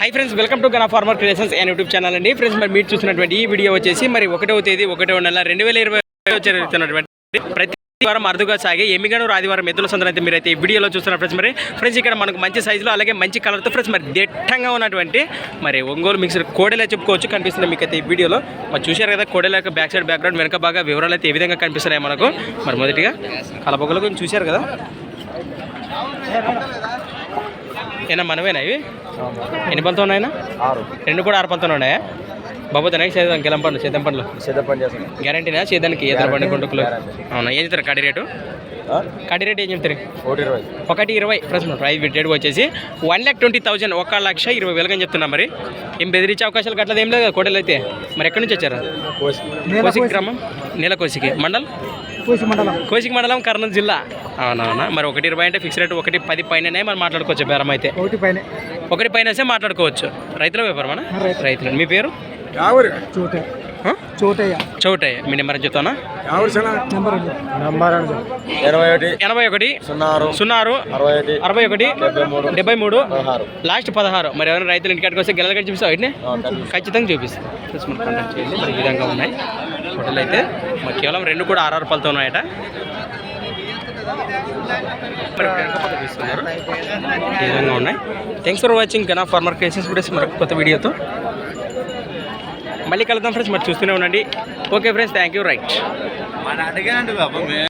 Hi friends welcome to Gana farmer creations and YouTube channel అండి. Friends మరి మీరు చూసినటువంటి ఈ వీడియో వచ్చేసి మరి ఒకటో తేదీ ఒకటో నెల రెండు వేల ఇరవై జరుగుతున్నటువంటి ప్రతి వారం అరుదుగా సాగే ఎమ్మిగనూరు ఆదివారం ఎద్దుల సందర్భం అయితే మీరైతే ఈ వీడియోలో చూస్తున్నారు ఫ్రెండ్స్ మరి. ఫ్రెండ్స్ ఇక్కడ మనకు మంచి సైజులో అలాగే మంచి కలర్తో ఫ్రెండ్స్ మరి దిట్టంగా ఉన్నటువంటి మరి ఒంగోలు మిక్సర్ కోడెలా చెప్పుకోవచ్చు కనిపిస్తుంది మీకు అయితే ఈ వీడియోలో. మరి చూశారు కదా కోడెల యొక్క బ్యాక్ సైడ్ బ్యాక్గ్రౌండ్ వెనక బాగా వివరాలు అయితే ఏ విధంగా కనిపిస్తున్నాయి మనకు. మరి మొదటిగా కలపొగల గురించి చూశారు కదా. ఏనా మనమేనా ఇవి? ఎన్ని పంతో ఉన్నాయన్నా? ఆరు. రెండు కూడా ఆరు పంతో ఉన్నాయా? బాబు తనకి చేద్దాం గెలం పండ్లు చేద్దాం పండ్లు. సిద్ధ పని చేస్తున్నాం గ్యారంటీనా? చేద్దానికి ఎదురు పండు గుంటుకులు అవునా ఏం చెప్తారు కడి రేటు? కడి రేట్ ఏం చెప్తారు? ఒకటి ఇరవై. ఒకటి ఇరవై. ప్రశ్న ప్రైస్ రేట్ వచ్చేసి వన్ ల్యాక్ ట్వంటీ థౌసండ్ ఒక లక్ష ఇరవై వేలుగా అని చెప్తున్నా మరి. ఏం బెదిరించే అవకాశాలు గట్లది ఏం లేదు కదా కోటలు అయితే. మరి ఎక్కడి నుంచి వచ్చారు? కోసికి గ్రామం? నీలకోసికి. మండల్? మండలం? కోసికి మండలం కర్నూలు జిల్లా. అవునవునా? మరి ఒకటి ఇరవై అంటే ఫిక్స్ రేట్ ఒకటి పది పైననే మనం మాట్లాడుకోవచ్చు బేరం అయితే. ఒకటి పైన. ఒకటి పైన వస్తే మాట్లాడుకోవచ్చు. రైతుల వ్యాపారమా? రైతులు. మీ పేరు? చోటయ్య. చౌటయ్య. మీ నెంబర్ చెప్తానా? ఒకటి. ఎనభై ఒకటి. సున్నా ఆరు సున్నా ఆరు అరవై ఒకటి. డెబ్బై మూడు. లాస్ట్ పదహారు. మరి ఎవరైనా రైతులు ఇంటికాడికి వస్తే గెలలు చూపిస్తావు వీటిని. ఖచ్చితంగా. చూపిస్తాం. చూసి మనం కాంటాక్ట్ చేయండి. మరి ఈ విధంగా ఉన్నాయి. హోటల్ అయితే. మరి కేవలం రెండు కూడా ఆర్ఆర్ పాలతో ఉన్నాయట. మరి ఈ విధంగా ఉన్నాయి. Thanks for watching Gana farmer cases కూడా మరొక కొత్త వీడియోతో మళ్ళీ కలుద్దాం ఫ్రెండ్స్ మరి చూస్తూనే ఉండండి. Okay friends thank you right